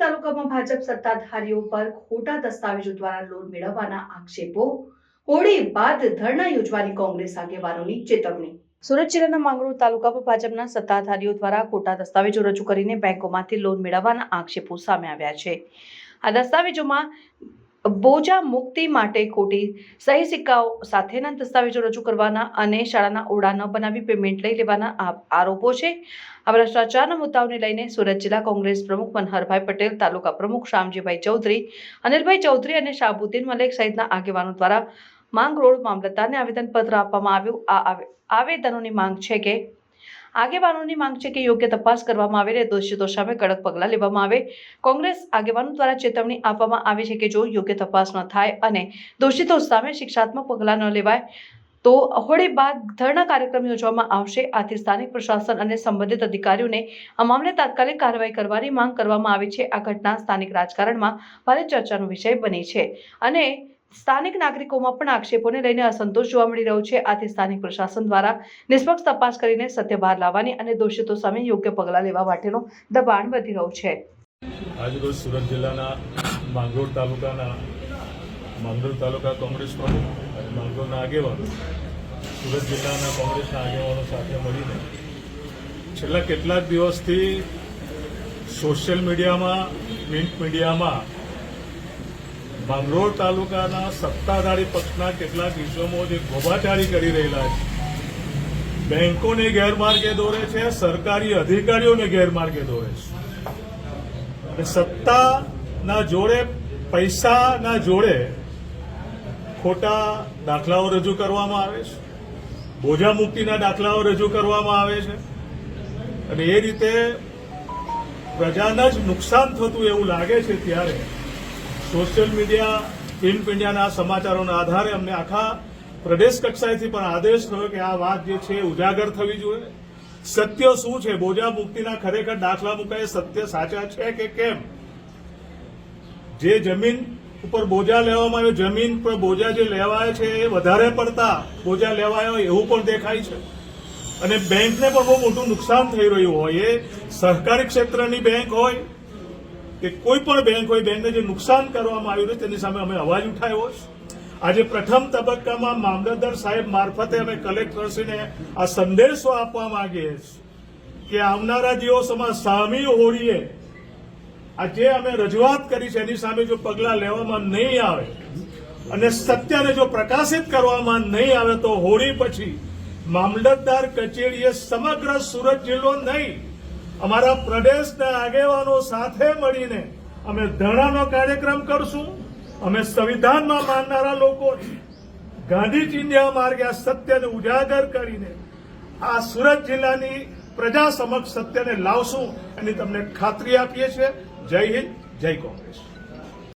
તાલુકામાં ભાજપ સત્તાધારીઓ પર ખોટા દસ્તાવેજો દ્વારા લોન મેળવવાના આક્ષેપો. હોળી બાદ ધરણા યોજવાની કોંગ્રેસ આગેવાનોની ચેતવણી. સુરત જિલ્લાના માંગરોળ તાલુકામાં ભાજપના સત્તાધારીઓ દ્વારા ખોટા દસ્તાવેજો રજૂ કરીને બેંકોમાંથી લોન મેળવવાના આક્ષેપો સામે આવ્યા છે. આ દસ્તાવેજોમાં બોજા મુક્તિ માટે ખોટી સહી સિક્કાઓ સાથેના દસ્તાવેજો રજૂ કરવાના અને શાળાના ઓરડા ન બનાવી પેમેન્ટ લઈ લેવાના આરોપો છે. આ ભ્રષ્ટાચારના મુદ્દાઓને લઈને સુરત જિલ્લા કોંગ્રેસ પ્રમુખ મનહરભાઈ પટેલ, તાલુકા પ્રમુખ શામજીભાઈ ચૌધરી, અનિલભાઈ ચૌધરી અને શાહબુદ્દીન મલેક સહિતના આગેવાનો દ્વારા માંગ રોડ મામલતદારને આવેદનપત્ર આપવામાં આવ્યું. આ આવેદનોની માંગ છે કે આગેવાનોની માંગ છે કે યોગ્ય તપાસ કરવામાં આવે અને દોષિતો સામે કડક પગલાં લેવામાં આવે. કોંગ્રેસ આગેવાનો દ્વારા ચેતવણી આપવામાં આવી છે કે જો યોગ્ય તપાસ ન થાય અને દોષિતો સામે શિક્ષાત્મક પગલાં ન લેવાય, તો હોળી બાદ ધરણા કાર્યક્રમ યોજવામાં આવશે. આથી સ્થાનિક પ્રશાસન અને સંબંધિત અધિકારીઓને આ મામલે તાત્કાલિક કાર્યવાહી કરવાની માંગ કરવામાં આવી છે. આ ઘટના સ્થાનિક રાજકારણમાં ભારે ચર્ચાનો વિષય બની છે અને સ્થાનિક નાગરિકોમાં પણ આક્ષેપોને લઈને અસંતોષ જોવા મળી રહ્યો છે. આથી સ્થાનિક પ્રશાસન દ્વારા નિષ્પક્ષ તપાસ કરીને સત્ય બહાર લાવવાની અને દોષિતો સામે યોગ્ય પગલાં લેવા માટેનો દબાણ વધી રહ્યું છે. આજરોજ સુરત જિલ્લાના માંગરોળ તાલુકાના માંગરોળ તાલુકા કોંગ્રેસ પ્રમુખ અને માંગરોળના આગેવાનો સુરત જિલ્લાના કોંગ્રેસના આગેવાનો સાથે મળીને છેલ્લા કેટલાક દિવસથી સોશિયલ મીડિયામાં, પ્રિન્ટ મીડિયામાં માંગરોળ તાલુકાના સત્તાધારી પક્ષના કેટલાક ઇસમો જે ગોબાચારી કરી રહેલા છે. બેંકોને ગેરમાર્ગે દોરે છે, સરકારી અધિકારીઓને ગેરમાર્ગે દોરે છે. અને સત્તાના જોડે, પૈસાના જોડે ખોટા દાખલાઓ રજૂ કરવામાં આવે છે. બોજા મુક્તિના દાખલાઓ રજૂ કરવામાં આવે છે. અને એ રીતે પ્રજાના જ નુકસાન થતું એવું લાગે છે ત્યારે સોશિયલ મીડિયા પ્રિન્ટ ઇન્ડિયાના સમાચારોના આધારે અમને આખા પ્રદેશ કક્ષાએથી પણ આદેશ થયો કે આ વાત જે છે ઉજાગર થવી જોઈએ. સત્ય શું છે? બોજા મુક્તિના ખરેખર દાખલા મુકાય, સત્ય સાચા છે કે કેમ? જે જમીન ઉપર બોજા લેવામાં આવ્યો, જમીન પર બોજા જે લેવાય છે એ વધારે પડતા બોજા લેવાયો એવું પણ દેખાય છે. અને બેંકને પણ બહુ મોટું નુકસાન થઈ રહ્યું હોય. એ સહકારી ક્ષેત્રની બેંક હોય કે કોઈ પણ બેંક હોય બેંકને જે નુકસાન કરવામાં આવ્યું છે, તેની સામે અમે અવાજ ઉઠાવ્યો છે. આજે પ્રથમ તબક્કામાં મામલતદાર સાહેબ મારફતે અમે કલેક્ટરશ્રીને આ સંદેશો આપવા માંગીએ છીએ કે આવનારા દિવસોમાં સામી હોળીએ આ જે અમે રજૂઆત કરી છે, એની સામે જો પગલાં લેવામાં નહીં આવે અને સત્યને જો પ્રકાશિત કરવામાં નહીં આવે તો હોળી પછી મામલતદાર કચેરીએ સમગ્ર સુરત જિલ્લો નહીં અમારા પ્રદેશના આગેવાનો સાથે મળીને અમે ધરણાનો કાર્યક્રમ કરશું. અમે સંવિધાનમાં માનનારા લોકો. ગાંધી ચિંધ્યા માર્ગે આ સત્યને ઉજાગર કરીને આ સુરત જિલ્લાની પ્રજા સમક્ષ સત્યને લાવશું. એની તમને ખાતરી આપીએ છીએ. જય હિન્દ, જય કોંગ્રેસ.